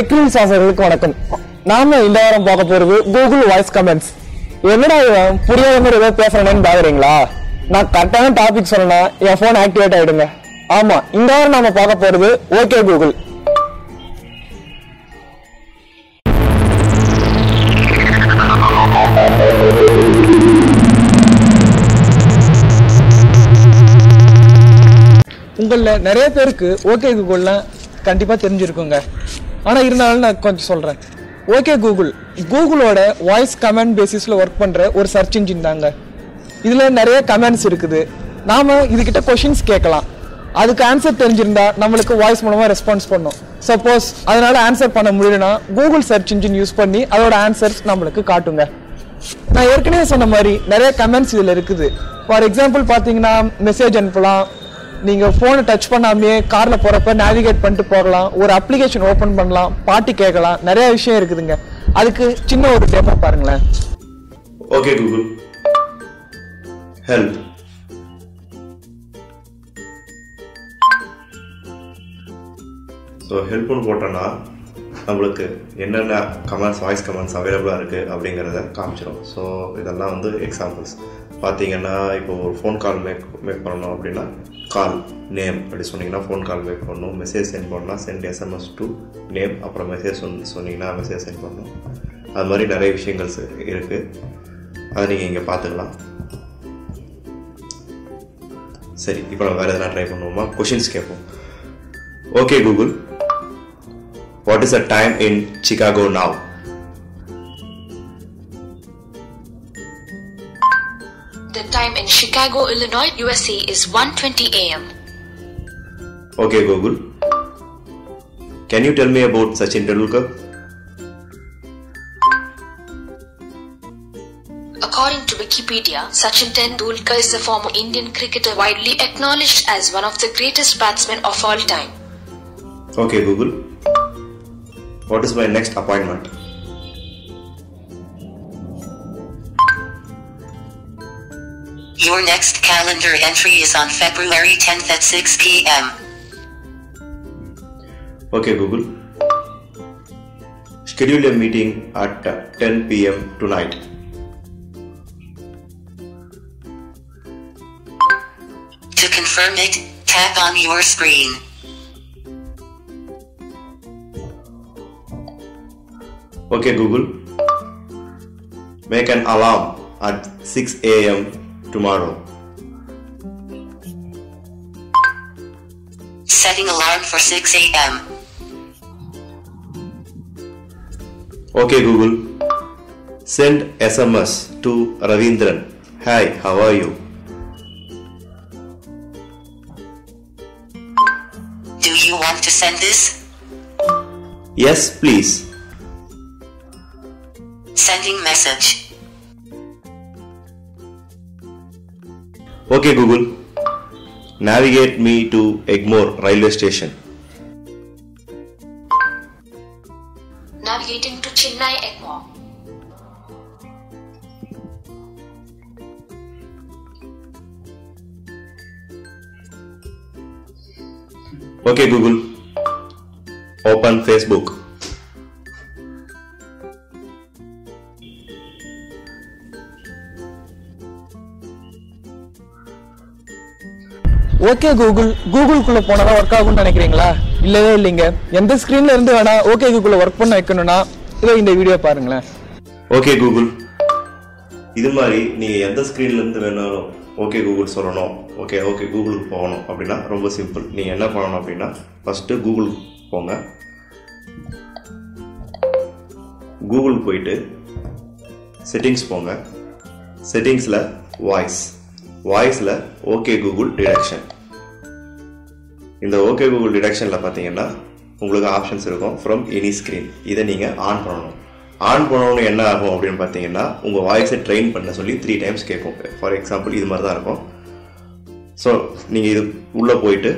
Technique சாசர்களுக்கு வணக்கம். நாம இந்த வாரம் பார்க்க போறது கூகுள் வாய்ஸ் கமெண்ட்ஸ் என்னடா புரியாத மாதிரி ஏதோ பேசுறேன்னு பாக்குறீங்களா நான் கரெக்டான டாபிக் சொன்னா என் போன் ஆக்டிவேட் ஆயிடுங்க. ஆமா இந்த வாரம் நாம பார்க்க போறது ஓகே கூகுள் உங்களில் நிறைய பேருக்கு ஓகே கூகுள்லாம் கண்டிப்பாக தெரிஞ்சிருக்குங்க. ஆனால் இருந்தாலும் நான் கொஞ்சம் சொல்கிறேன் ஓகே கூகுள் கூகுளோட வாய்ஸ் கமெண்ட் பேசிஸில் ஒர்க் பண்ணுற ஒரு சர்ச் இன்ஜின் தாங்க. இதில் நிறைய கமெண்ட்ஸ் இருக்குது. நாம் இதுக்கிட்ட கொஷின்ஸ் கேட்கலாம். அதுக்கு ஆன்சர் தெரிஞ்சிருந்தா நம்மளுக்கு வாய்ஸ் மூலமாக ரெஸ்பான்ஸ் பண்ணும். சப்போஸ் அதனால ஆன்சர் பண்ண முடியலனா கூகுள் சர்ச் இன்ஜின் யூஸ் பண்ணி அதோட ஆன்சர்ஸ் நம்மளுக்கு காட்டுங்க. நான் ஏற்கனவே சொன்ன மாதிரி நிறைய கமெண்ட்ஸ் இதில் இருக்குது. ஃபார் எக்ஸாம்பிள் பார்த்தீங்கன்னா மெசேஜ் அனுப்பலாம். நீங்கள் ஃபோனை டச் பண்ணாமே காரில் போகிறப்ப நேவிகேட் பண்ணிட்டு போகலாம். ஒரு அப்ளிகேஷன் ஓப்பன் பண்ணலாம். பாட்டு கேட்கலாம். நிறைய விஷயம் இருக்குதுங்க. அதுக்கு சின்ன ஒரு டெமோ பாருங்களேன். ஓகே கூகுள் ஹெல்ப் ஸோ ஹெல்ப்னு போட்டோன்னா நம்மளுக்கு என்னென்ன கமெண்ட்ஸ் வாய்ஸ் கமெண்ட்ஸ் அவைலபிளாக இருக்குது அப்படிங்கிறத காமிச்சிடும் ஸோ இதெல்லாம் வந்து எக்ஸாம்பிள்ஸ் பார்த்தீங்கன்னா இப்போ ஒரு ஃபோன் கால் மேக் மேக் பண்ணணும் அப்படின்னா கால் நேம் அப்படி சொன்னீங்கன்னா ஃபோன் கால் மேக் பண்ணணும். மெசேஜ் சென்ட் பண்ணலாம். சென்ட் எஸ்எம்எஸ் டு நேம் அப்புறம் மெசேஜ் சொன்னீங்கன்னா மெசேஜ் சென்ட் பண்ணணும். அது மாதிரி நிறைய விஷயங்கள் இருக்குது அதை நீங்கள் இங்கே பார்த்துக்கலாம். சரி இப்போ நம்ம வேறு எதனா ட்ரை பண்ணுவோமா? கொஷின்ஸ் கேட்போம். Okay Google what is a time in Chicago now Chicago, Illinois, USA is 1:20 a.m. Okay, Google. Can you tell me about Sachin Tendulkar? According to Wikipedia, Sachin Tendulkar is a former Indian cricketer widely acknowledged as one of the greatest batsmen of all time. Okay, Google. What is my next appointment? Your next calendar entry is on February 10th at 6 p.m. Okay, Google. Schedule a meeting at uh, 10 p.m. tonight. To confirm it, tap on your screen. Okay, Google. Make an alarm at 6 a.m tomorrow. Setting alarm for 6 a.m. Okay, Google. Send SMS to Ravindran. Hi, how are you? Do you want to send this? Yes, please. Sending message. Okay, Google. Navigate me to Egmore railway station. Navigating to Chennai Egmore. Okay, Google. Open Facebook. Okay Google கூகுள்குள்ள போனால் work ஆகும்னு நினைக்கிறீங்களா? இல்லவே இல்லைங்க. எந்த ஸ்க்ரீனில் இருந்து வேணால் okay கூகுளில் ஒர்க் பண்ண வைக்கணும்னா இதோ இந்த வீடியோ பாருங்களேன். ஓகே கூகுள் இது மாதிரி நீங்கள் எந்த ஸ்க்ரீன்லேருந்து வேணாலும் ஓகே கூகுள் சொல்லணும். ஓகே ஓகே கூகுளுக்கு போகணும் அப்படின்னா ரொம்ப சிம்பிள் நீங்கள் என்ன பண்ணணும் அப்படின்னா ஃபஸ்ட்டு கூகுள் போங்க. கூகுள் போயிட்டு செட்டிங்ஸ் போங்க. செட்டிங்ஸில் வாய்ஸ் வாய்ஸில் ஓகே கூகுள் டிடக்ஷன் இந்த ஓகே கூகுள் டிடக்ஷனில் பார்த்தீங்கன்னா உங்களுக்கு ஆப்ஷன்ஸ் இருக்கும் ஃப்ரம் எனி ஸ்க்ரீன் இதை நீங்கள் ஆன் பண்ணணும். ஆன் பண்ணணும் என்ன ஆகும் அப்படின்னு பார்த்தீங்கன்னா உங்கள் வாய்ஸை ட்ரெயின் பண்ண சொல்லி த்ரீ டைம்ஸ் கேட்கும். ஃபார் எக்ஸாம்பிள் இது மாதிரி தான் இருக்கும். ஸோ நீங்கள் இது உள்ளே போயிட்டு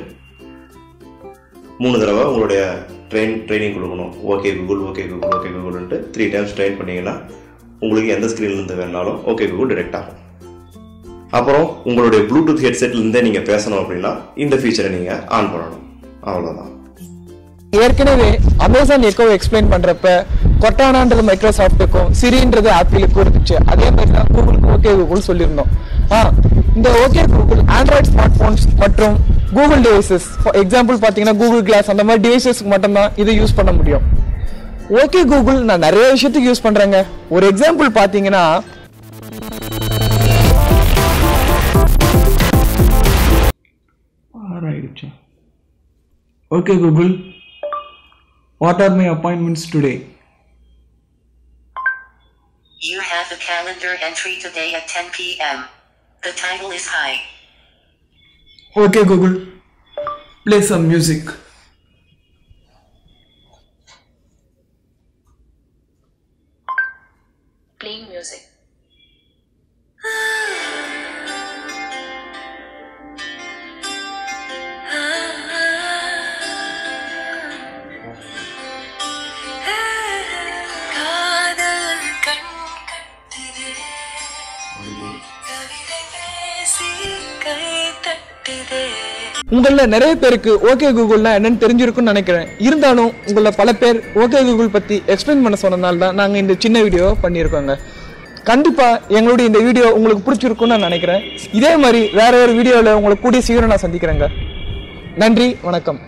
மூணு தடவை உங்களுடைய ட்ரெயின் ட்ரைனிங் கொடுக்கணும். Okay Google okay Google okay கூகுள்ன்ட்டு three times train பண்ணிங்கன்னா உங்களுக்கு எந்த ஸ்க்ரீன்லேருந்து வேணாலும் ஓகே கூகுள் டிரெக்ட் ஆகும். அப்புறம் உங்களுடைய ப்ளூடூத் ஹெட்செட்லேருந்தே நீங்கள் பேசணும் அப்படின்னா இந்த ஃபீச்சரை நீங்கள் ஆன் பண்ணணும். அவ்வளோதான் ஏற்கனவே அமேசான் எக்கோ எக்ஸ்பிளைன் பண்றப்ப கொட்டானான்றது மைக்ரோசாஃப்ட்டுக்கும் சிரின்றது ஆப்பிளுக்கும் இருந்துச்சு. அதே மாதிரி தான் கூகுள் ஓகே கூகுள் சொல்லியிருந்தோம். ஆ இந்த okay Google Android smart phones மற்றும் கூகுள் டிவைசஸ் எக்ஸாம்பிள் பார்த்தீங்கன்னா கூகுள் கிளாஸ் அந்த மாதிரி டிவைசஸ்க்கு மட்டும்தான் இதை யூஸ் பண்ண முடியும். ஓகே கூகுள் நான் நிறைய விஷயத்துக்கு யூஸ் பண்ணுறேங்க ஒரு எக்ஸாம்பிள் பார்த்தீங்கன்னா Okay Google, what are my appointments today? You have a calendar entry today at 10 pm. The title is High. Okay Google, play some music. உங்களில் நிறைய பேருக்கு ஓகே கூகுள்னா என்னன்னு தெரிஞ்சிருக்கும்னு நினைக்கிறேன். இருந்தாலும் உங்களில் பல பேர் ஓகே கூகுள் பற்றி எக்ஸ்பிளைன் பண்ண சொன்னதால தான் நாங்கள் இந்த சின்ன வீடியோ பண்ணியிருக்கோங்க. கண்டிப்பாக எங்களுடைய இந்த வீடியோ உங்களுக்கு பிடிச்சிருக்கும்னு நான் நினைக்கிறேன். இதே மாதிரி வேற ஒரு வீடியோவில் உங்களுக்கு கூடிய சீக்கிரம் நான் சந்திக்கிறேங்க. நன்றி வணக்கம்.